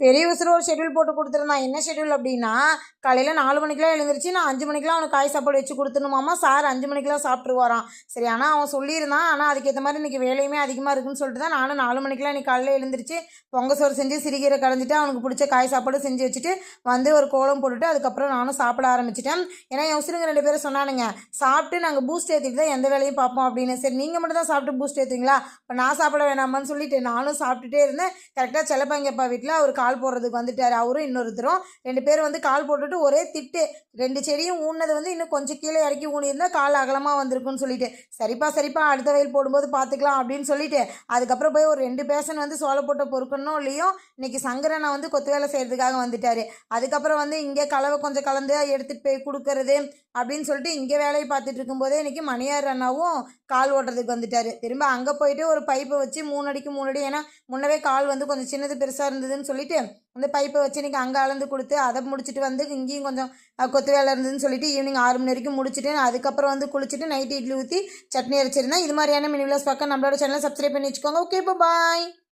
பெரிய விசிறு ஒரு ஷெட்யூல் போட்டு கொடுத்துருந்தான் என்ன ஷெட்யூல் அப்படின்னா காலையில் நாலு மணிக்கெலாம் எழுந்திரிச்சு நான் அஞ்சு மணிக்கெலாம் அவனுக்கு காய் சாப்பாடு வச்சு கொடுத்துணுமாமா சார் அஞ்சு மணிக்கெலாம் சாப்பிட்ருவாராம் சரி ஆனால் அவன் சொல்லியிருந்தான். ஆனால் அதுக்கேற்ற மாதிரி இன்றைக்கி வேலையுமே அதிகமாக இருக்குன்னு சொல்லிட்டு தான் நானும் நாலு மணிக்கெலாம் இன்றைக்கி காலையில் எழுந்திரிச்சு பொங்க சோறு செஞ்சு சிறுகீரை கடைஞ்சிட்டு அவனுக்கு பிடிச்ச காய் சாப்பாடு செஞ்சு வச்சுட்டு வந்து ஒரு கோலம் போட்டுட்டு அதுக்கப்புறம் நானும் சாப்பிட ஆரம்பிச்சிட்டேன். ஏன்னா என் உசுருங்க ரெண்டு பேரும் சொன்னானுங்க சாப்பிட்டு நாங்கள் பூஸ்ட் ஏற்றிட்டு தான் எந்த வேலையும் பார்ப்போம் அப்படின்னு. சரி நீங்கள் மட்டும் தான் சாப்பிட்டு பூஸ்ட் ஏற்றுவீங்களா இப்போ நான் சாப்பிட வேணாமான்னு சொல்லிட்டு நானும் சாப்பிட்டுட்டே இருந்தேன். கரெக்டாக செல்லப்பாங்கப்பா வீட்டில் அவர் கால் போடுறதுக்கு வந்துட்டார் அவரும் இன்னொருத்தரும். ரெண்டு பேரும் வந்து கால் போட்டுட்டு ஒரே திட்டு. ரெண்டு செடியும் ஊனது வந்து இன்னும் கொஞ்சம் கீழே இறக்கி ஊனியிருந்தா கால் அகலமாக வந்திருக்குன்னு சொல்லிட்டு. சரிப்பா சரிப்பா அடுத்த வயல் போடும்போது பார்த்துக்கலாம் அப்படின்னு சொல்லிட்டு. அதுக்கப்புறம் போய் ஒரு ரெண்டு பேசன் வந்து சோளை போட்ட பொறுக்கணும் இல்லையோ இன்னைக்கு சங்கரனை வந்து கொத்து வேலை செய்கிறதுக்காக வந்துட்டார். அதுக்கப்புறம் வந்து இங்கே கலவை கொஞ்சம் கலந்து எடுத்துகிட்டு போய் கொடுக்கறது அப்படின்னு சொல்லிட்டு இங்கே வேலையை பார்த்துட்டு இருக்கும்போதே இன்றைக்கி மணியார் அண்ணாவும் கால் ஓட்டுறதுக்கு வந்துட்டார். திரும்ப அங்கே போயிட்டு ஒரு பைப்பை வச்சு மூணு அடிக்கு மூணு அடி ஏன்னா முன்னவே கால் வந்து கொஞ்சம் சின்னது பெருசாக இருந்ததுன்னு சொல்லிட்டு அந்த பைப்பை வச்சு இன்றைக்கி அங்கே அளந்து கொடுத்து அதை முடிச்சுட்டு வந்து இங்கேயும் கொஞ்சம் கொத்து வேலை இருந்ததுன்னு சொல்லிட்டு ஈவினிங் ஆறு மணி வரைக்கும் முடிச்சுட்டு அதுக்கப்புறம் வந்து குளிச்சுட்டு நைட்டு இட்லி ஊற்றி சட்னி அரைச்சிருந்தேன். இது மாதிரியான மினி விலாஸ் பக்கம் நம்மளோட சேனலை சப்ஸ்கிரைப் பண்ணி வச்சுக்கோங்க. Okay bye